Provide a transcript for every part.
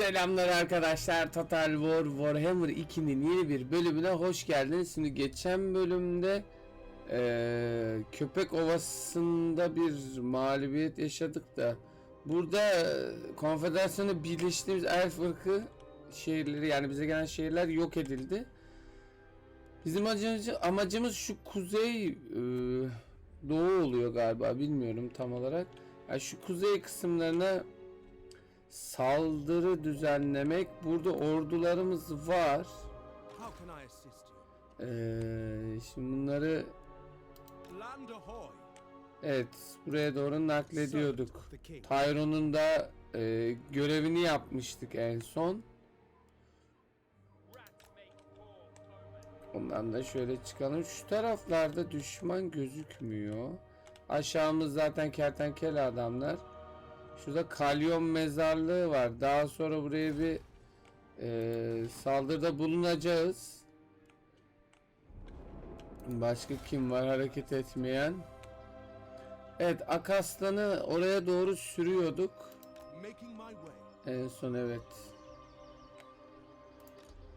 Selamlar arkadaşlar. Total War Warhammer 2'nin yeni bir bölümüne hoş geldiniz. Şimdi geçen bölümde eee, Köpek Ovası'nda bir mağlubiyet yaşadık da burada eee, konfederasyonu birleştiğimiz elf ırkı şehirleri yani bize gelen şehirler yok edildi. Bizim amacımız, şu kuzey eee, doğu oluyor galiba bilmiyorum tam olarak. Yani şu kuzey kısımlarına saldırı düzenlemek. Burada ordularımız var. Ee, şimdi bunları evet buraya doğru naklediyorduk. Tyron'un da e, görevini yapmıştık en son. Ondan da şöyle çıkalım. Şu taraflarda düşman gözükmüyor. Aşağımız zaten kertenkele adamlar. Şurada kalyon mezarlığı var. Daha sonra buraya bir e, saldırıda bulunacağız. Başka kim var hareket etmeyen? Evet Akaslan'ı oraya doğru sürüyorduk. En son evet.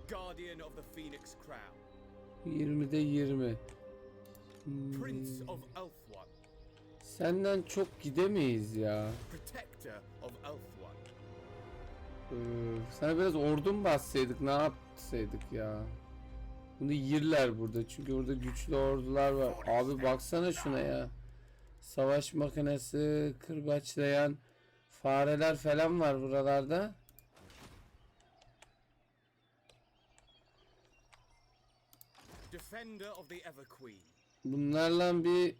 Guardian of the Phoenix Crown, 20'de 20. Hmm, Prince of Elfwan, Senden çok gidemeyiz ya. Protector of Elfwan, Ee, sana biraz ordu mu bassaydık ne yapsaydık ya. Bunu yerler burada çünkü burada güçlü ordular var. Abi baksana şuna ya. Savaş makinesi, kırbaçlayan fareler falan var buralarda. Defender of the Ever Queen, Bunlarla bir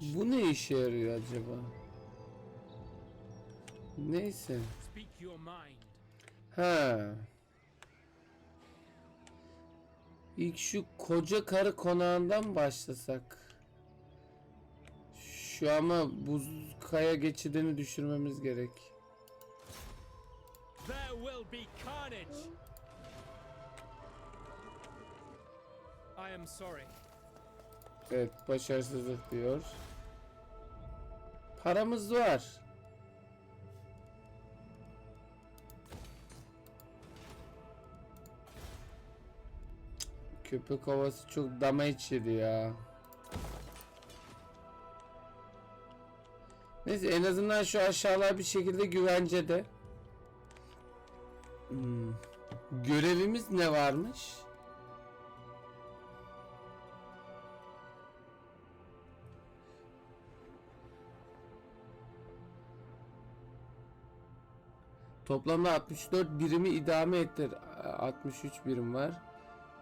bu ne işe yarıyor acaba? Neyse. Ha. İlk şu koca karı konağından başlasak. Şu ama buz kaya geçidini düşürmemiz gerek. There will be carnage. I am sorry. Evet başarısızlık diyor. Paramız var. Köpek havası çok damage yedi ya. Neyse en azından şu aşağılar bir şekilde güvencede. Hmm. Görevimiz ne varmış? Toplamda 64 birimi idame ettir. 63 birim var.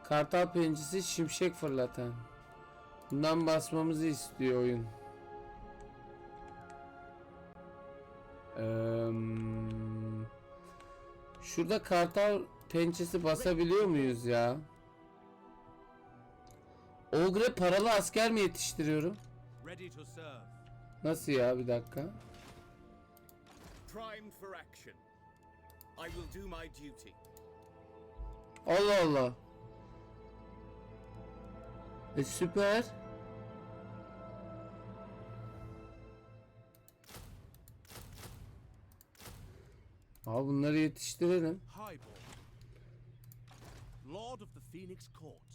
Kartal pencisi şimşek fırlatan. Bundan basmamızı istiyor oyun. Eee, şurada kartal pençesi basabiliyor muyuz ya? Ogre paralı asker mi yetiştiriyorum? Nasıl ya bir dakika? primed for action. I will do my duty. Allah Allah. E süper. Abi bunları yetiştirelim. Lord of the Phoenix Court.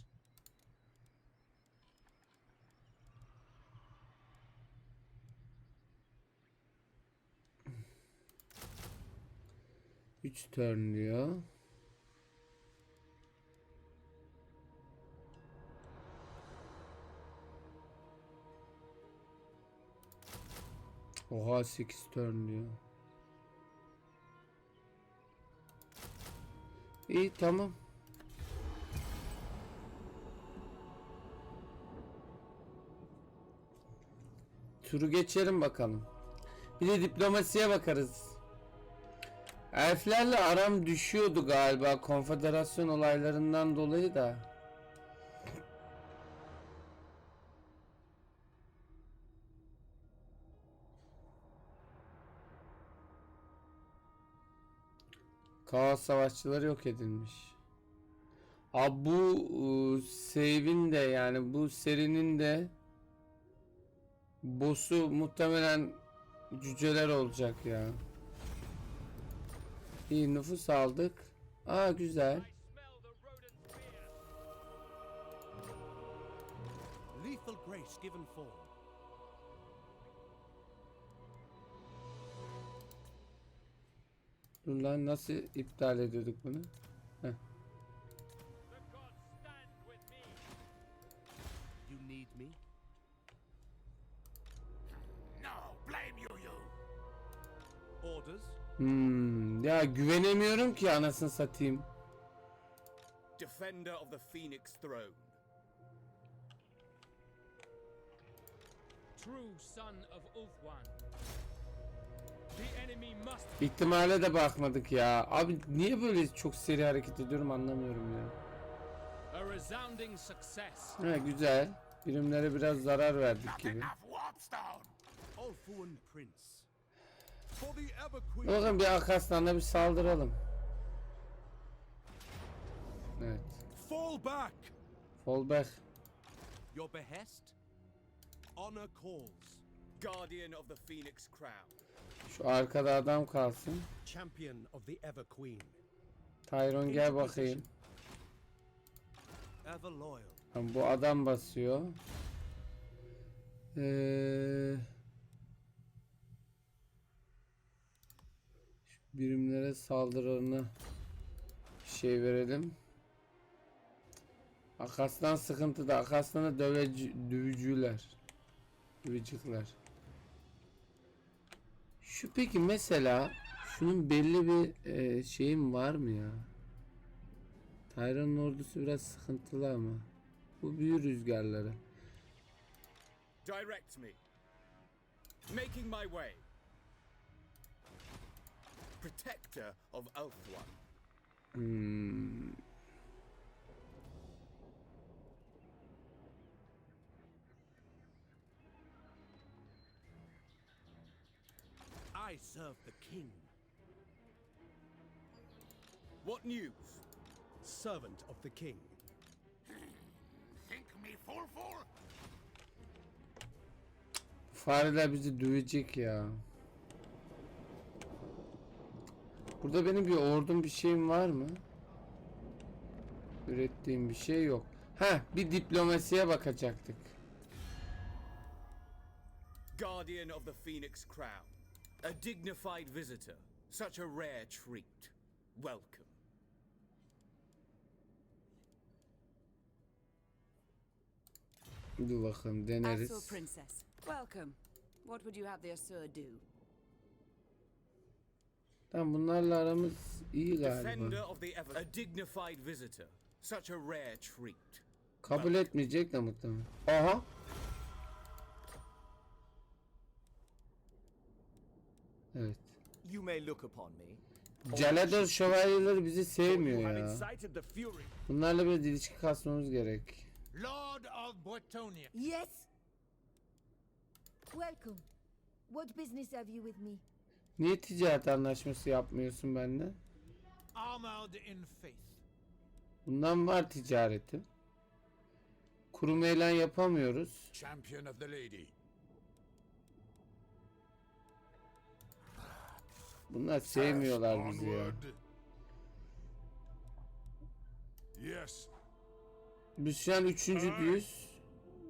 Üç turn diyor. Oha 8 turn diyor. İyi tamam. Turu geçelim bakalım. Bir de diplomasiye bakarız. Elflerle aram düşüyordu galiba konfederasyon olaylarından dolayı da. Kaos savaşçıları yok edilmiş. Abi bu e, save'in de yani bu serinin de boss'u muhtemelen cüceler olacak ya. İyi nüfus aldık. Aa güzel. Lethal grace given form. Dur lan nasıl iptal ediyorduk bunu? You need me? No, blame you, you. Orders? Hmm, ya güvenemiyorum ki anasını satayım. Defender of the Phoenix Throne. True son of Ulthuan. The enemy must İhtimale de bakmadık ya. Abi niye böyle çok seri hareket ediyorum anlamıyorum ya. a resounding success. Ha güzel. Birimlere biraz zarar verdik gibi. Ulfuan Prince. For the Ever Queen. Bakın bir Akaslan'da bir saldıralım. Evet. Fall back! Fallback. Your behest? Honor calls. Guardian of the Phoenix Crown. Şu arkada adam kalsın. Champion of the Ever Queen. Tyron gel bakayım. Ever loyal. Bu adam basıyor. Ee, birimlere saldırılarına şey verelim. Akaslan sıkıntıda. Akaslan'a döveci, dövücüler. Dövücükler. Şu peki mesela şunun belli bir e, şeyim var mı ya? Tyron'un ordusu biraz sıkıntılı ama. Bu büyü rüzgarları. Direct me. Making my way. Protector of Ulthuan. Hmm. I serve the king. What news? Servant of the king. Think me fool fool? Fareler bizi dövecek ya. Burada benim bir ordum bir şeyim var mı? Ürettiğim bir şey yok. Ha, bir diplomasiye bakacaktık. Guardian of the Phoenix Crown. A dignified visitor. Such a rare treat. Welcome. Dur bakalım deneriz. Asur Princess. Welcome. What would you have the Asur do? Tamam bunlarla aramız iyi galiba. Kabul etmeyecek de muhtemelen. Aha. Evet. You may look upon me. Calados şövalyeleri bizi sevmiyor ya. Bunlarla bir ilişki kasmamız gerek. Lord of Botonia. Yes. Welcome. What business have you with me? Niye ticaret anlaşması yapmıyorsun benimle? Bundan var ticaretim. Kurum eylem yapamıyoruz. Champion of the lady. Bunlar sevmiyorlar bizi ya. Yes. Biz şu an üçüncüyüz.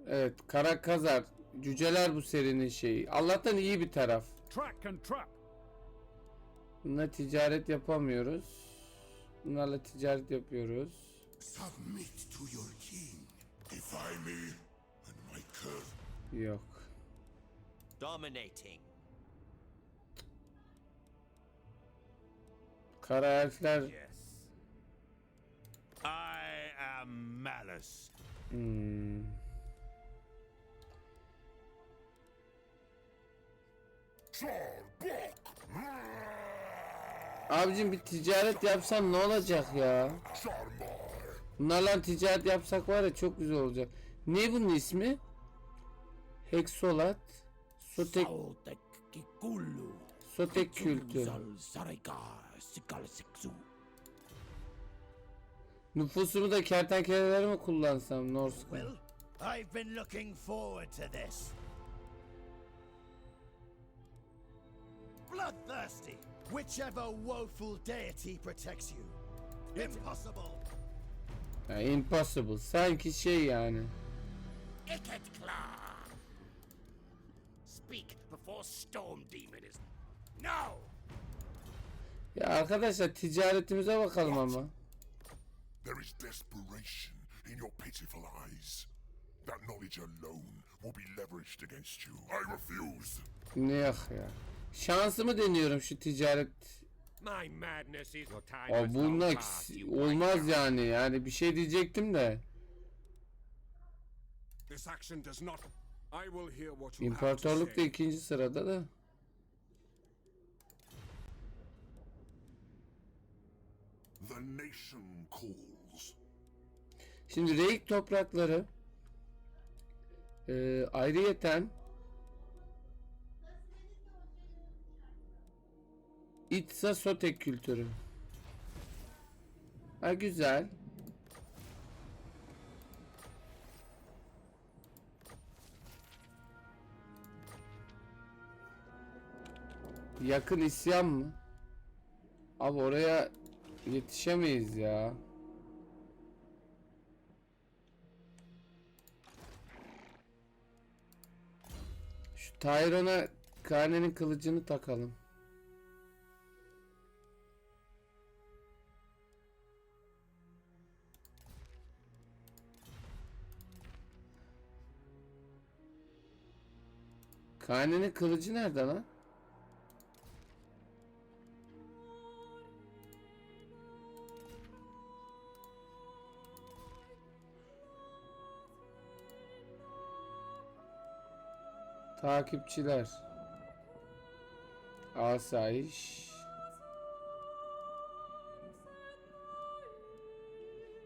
Evet, kara kazar. Cüceler bu serinin şeyi. Allah'tan iyi bir taraf. Track and trap. Bununla ticaret yapamıyoruz. Bunlarla ticaret yapıyoruz. Submit to your king. Defy me, and my curse Yok. Dominating. Kara elfler Yes. I am Malice. hmm. Abicim bir ticaret yapsan ne olacak ya? Bunlarla ticaret yapsak var ya çok güzel olacak. Ne bunun ismi? Heksolat. Sotek, sotek kültü. Nüfusumu da kertenkeleleri mi kullansam Norska? Well, I've been looking forward to this. Whichever woeful deity protects you. Impossible. Ya, impossible. Sanki şey yani. Iketklar! Speak before Storm Demon is. No! Ya arkadaşlar ticaretimize bakalım ama. There is desperation in your pitiful eyes. That knowledge alone will be leveraged against you. I refuse. Ne ya. Şansımı deniyorum şu ticaret. Aa, bununla olmaz yani. Yani bir şey diyecektim de. İmparatorluk da ikinci sırada da. The nation calls. Şimdi Reik toprakları e, ayrıyeten İtsa Sotek kültürü. Ha güzel. Yakın isyan mı? Abi oraya yetişemeyiz ya. Şu Tyron'a Karne'nin kılıcını takalım. Karne'nin kılıcı nerede lan? Takipçiler. Asayiş.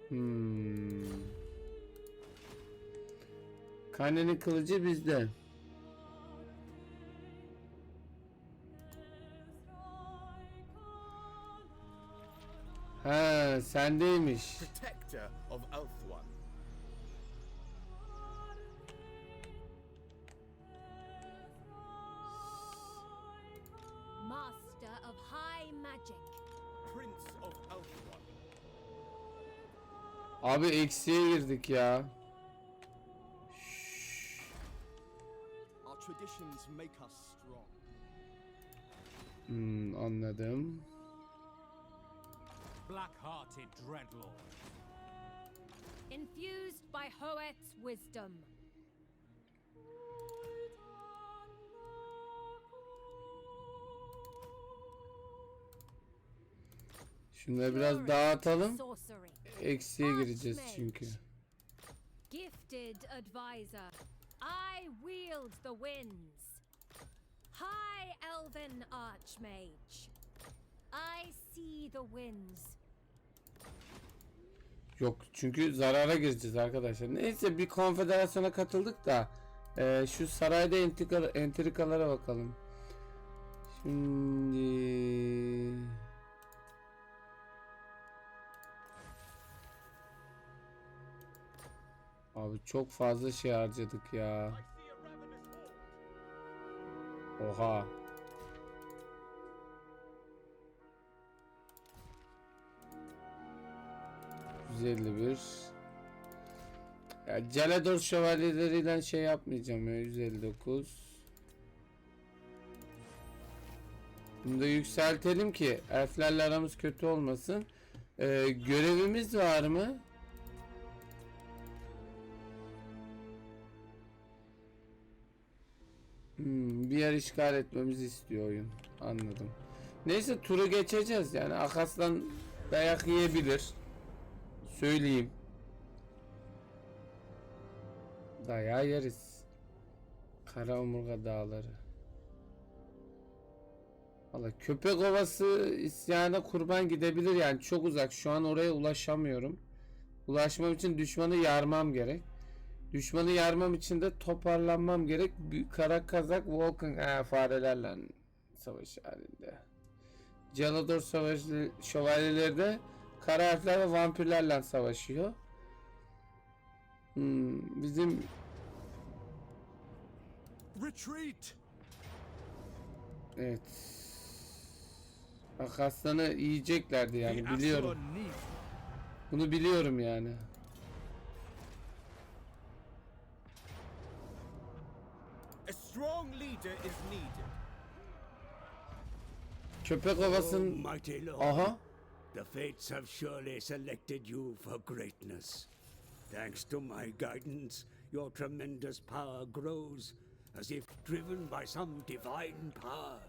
Hmm. Kane'nin kılıcı bizde. Ha, sendeymiş. Protector of Ulthuan. Master of high magic. Prince of Ulthuan. Abi eksiye girdik ya. Our traditions make us strong. Hmm, anladım. Black-hearted dreadlord. Infused by Hoet's wisdom. Şunları biraz dağıtalım. Eksiye gireceğiz çünkü. Gifted advisor. I wield the winds. High elven archmage. I see the winds. Yok çünkü zarara gireceğiz arkadaşlar. Neyse bir konfederasyona katıldık da e, şu sarayda entrika, entrikalara bakalım. Şimdi Abi çok fazla şey harcadık ya. Oha. ...151... Ya Celador şövalyeleriyle şey yapmayacağım ya 159. Bunu da yükseltelim ki elflerle aramız kötü olmasın. Ee, görevimiz var mı? Hmm, bir yer işgal etmemizi istiyor oyun. Anladım. Neyse turu geçeceğiz yani. Akas'tan dayak yiyebilir. Söyleyeyim. Dayağı yeriz. Kara omurga dağları. Valla köpek ovası isyana kurban gidebilir yani çok uzak. Şu an oraya ulaşamıyorum. Ulaşmam için düşmanı yarmam gerek. Düşmanı yarmam için de toparlanmam gerek. Kara kazak Vulcan ha, farelerle savaş halinde. Calador savaşı şövalyeleri de kara elfler ve vampirlerle savaşıyor. Hmm, bizim Retreat! evet. Bak aslanı yiyeceklerdi yani biliyorum. Bunu biliyorum yani. A strong leader is needed. Köpek ovasın Mighty Lord, aha the fates have surely selected you for greatness. Thanks to my guidance, your tremendous power grows, as if driven by some divine power.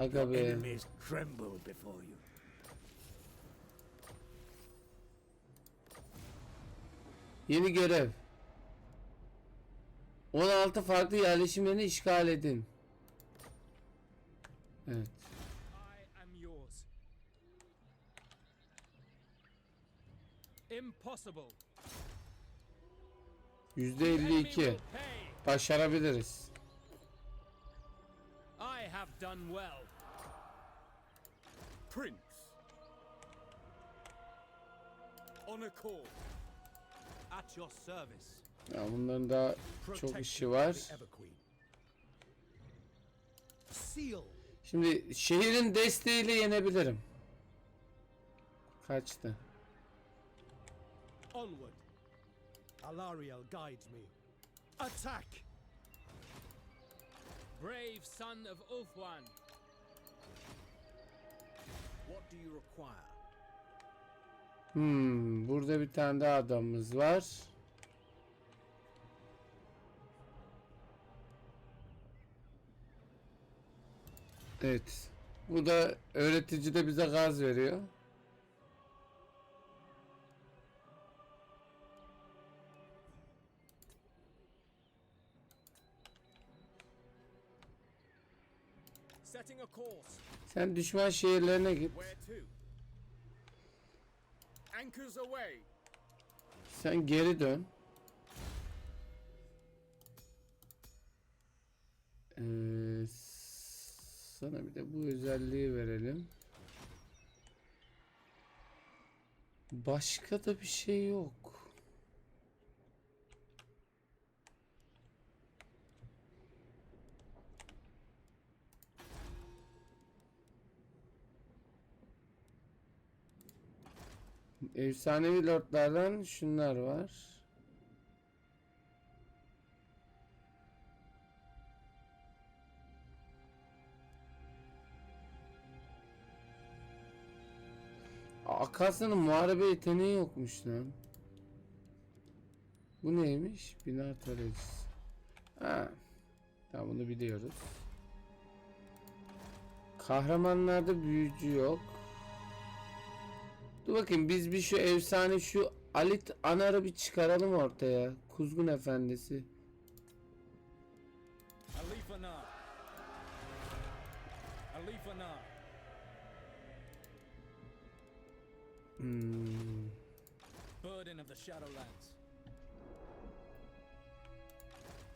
aga be. Enemies tremble before you. Yeni görev. 16 farklı yerleşim yerini işgal edin. Evet. I am yours. Impossible. Enemy %52. will pay. Başarabiliriz. I have done well. Prince. On a call. at your service. Ya bunların daha çok işi var. Şimdi şehrin desteğiyle yenebilirim. Kaçtı. Onward. Alariel guides me. Attack! Brave son of Ulthuan. What do you require? Hmm, burada bir tane daha adamımız var. Evet. Bu da öğretici de bize gaz veriyor. Sen düşman şehirlerine git. Sen geri dön. Ee, sana bir de bu özelliği verelim. Başka da bir şey yok. Efsanevi lordlardan şunlar var. Akasya'nın muharebe yeteneği yokmuş lan. Bu neymiş? Bina tarayıcısı. Ha. Tamam bunu biliyoruz. Kahramanlarda büyücü yok. Dur bakayım biz bir şu efsane şu Alit Anar'ı bir çıkaralım ortaya. Kuzgun Efendisi. Alifana. Alifana. Hmm. Burden of the Shadowlands.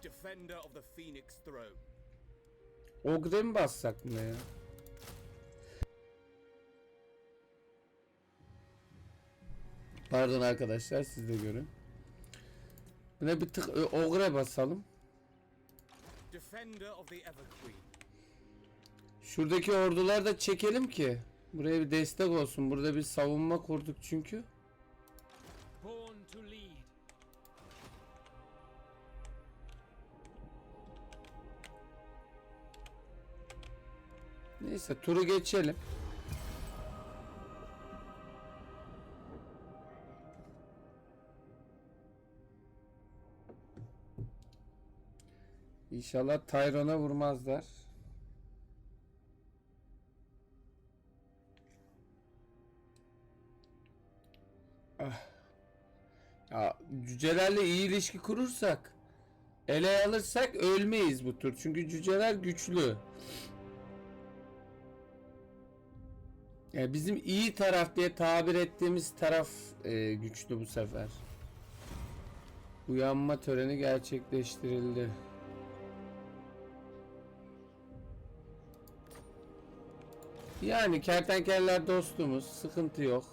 Defender of the Phoenix Throne. Ogre mi bassak mı ya? Pardon arkadaşlar siz de görün. Buna bir tık ö, Ogre basalım. Şuradaki orduları da çekelim ki. Buraya bir destek olsun. Burada bir savunma kurduk çünkü. Neyse turu geçelim. İnşallah Tyron'a vurmazlar. Ah. Ya cücelerle iyi ilişki kurursak, ele alırsak ölmeyiz bu tur. Çünkü cüceler güçlü. Ya bizim iyi taraf diye tabir ettiğimiz taraf e, güçlü bu sefer. Uyanma töreni gerçekleştirildi. Yani kertenkeleler dostumuz. Sıkıntı yok.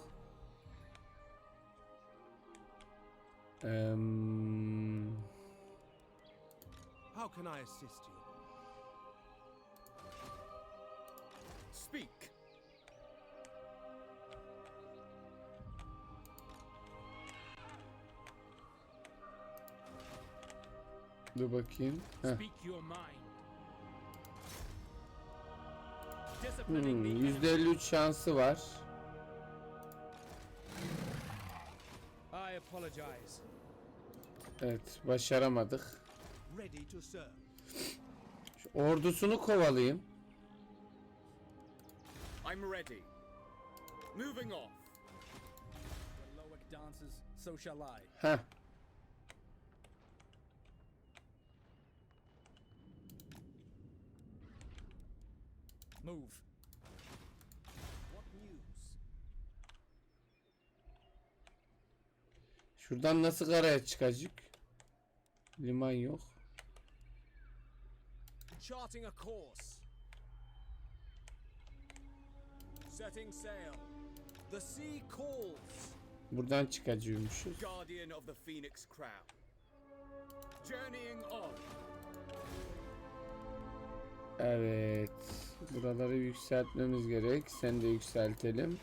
Ee, How can I assist you? Speak. Dur bakayım. Heh. Speak your mind. Hmm, the enemy. %53 şansı var. I apologize. Evet, başaramadık. Şu ordusunu kovalayayım. I'm ready. Moving off. Heh. Move. What news? Şuradan nasıl karaya çıkacak? Liman yok. Charting a course. Setting sail. The sea calls. Buradan çıkacıyormuşuz. Guardian of the Phoenix Crown. Journeying on. Evet. Buraları yükseltmemiz gerek. Sen de yükseltelim.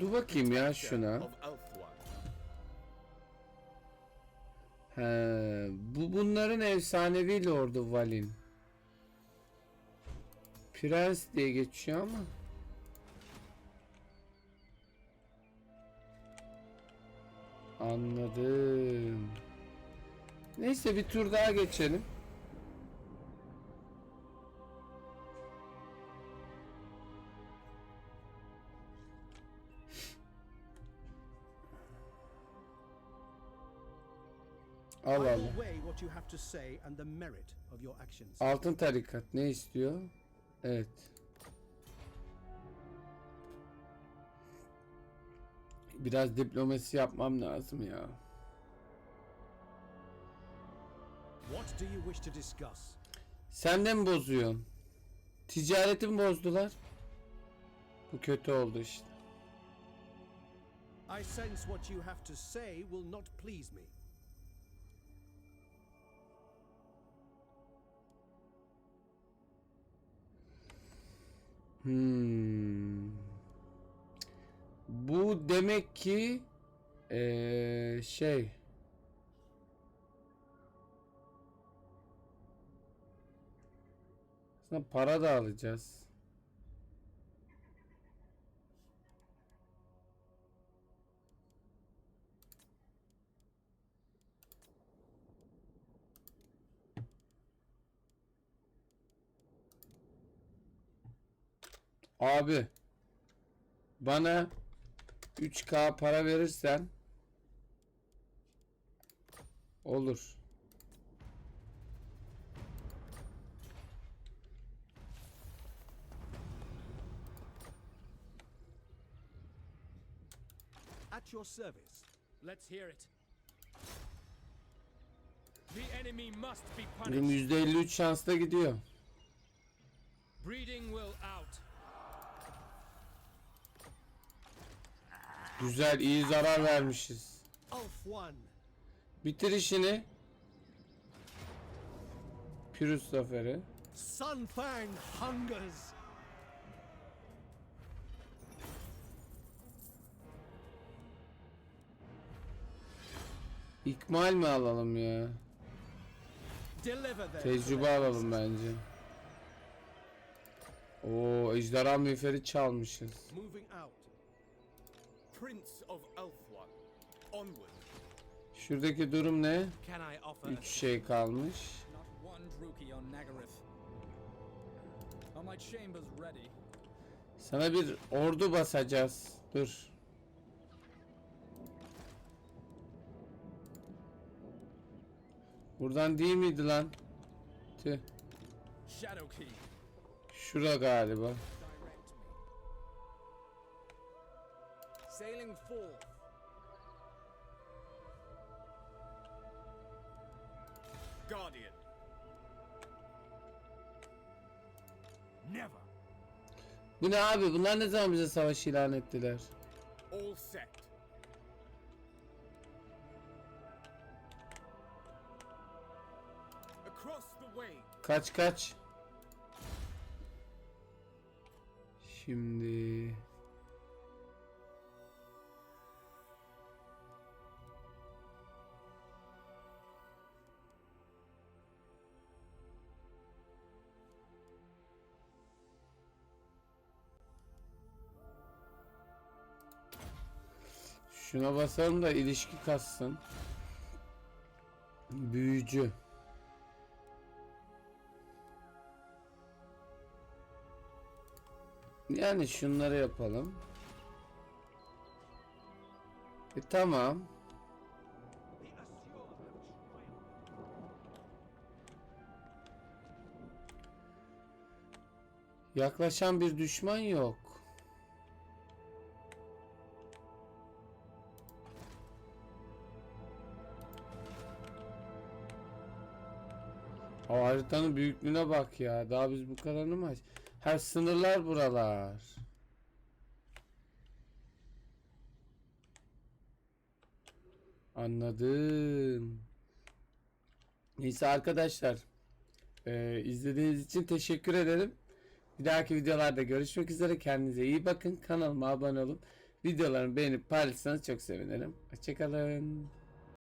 Dur bakayım ya şuna. He, bu bunların efsanevi lordu Valin. Prens diye geçiyor ama. Anladım. Neyse bir tur daha geçelim. Al al. Altın tarikat ne istiyor? Evet. Biraz diplomasi yapmam lazım ya. What do you wish to discuss? Sen de mi bozuyorsun? Ticaretimi bozdular. Bu kötü oldu işte. I sense what you have to say will not please me. Hmm. Bu demek ki eee, şey Aslında para da alacağız. Abi bana 3K para verirsen olur. At your service. Let's hear it. The enemy must be punished. %53 şansla gidiyor. Breeding will out. Güzel iyi zarar vermişiz. Ulf one. Bitir işini. Pyrrhus zaferi. Sunfang hungers. İkmal mi alalım ya? Tecrübe alalım bence. Oo ejderha miğferi çalmışız. Şuradaki durum ne? 3 şey kalmış. Sana bir ordu basacağız. Dur. Buradan değil miydi lan? Tüh. Şura galiba. Sailing forth. Guardian. Never. Bu ne abi? Bunlar ne zaman bize savaş ilan ettiler? All set. Kaç kaç. Şimdi Şuna basalım da ilişki kassın. Büyücü. Yani şunları yapalım. E tamam. Yaklaşan bir düşman yok. O haritanın büyüklüğüne bak ya. Daha biz bu kadarını mı aç? Her sınırlar buralar. Anladım. Neyse arkadaşlar. eee, izlediğiniz için teşekkür ederim. Bir dahaki videolarda görüşmek üzere. Kendinize iyi bakın. Kanalıma abone olun. Videolarımı beğenip paylaşırsanız çok sevinirim. Hoşçakalın.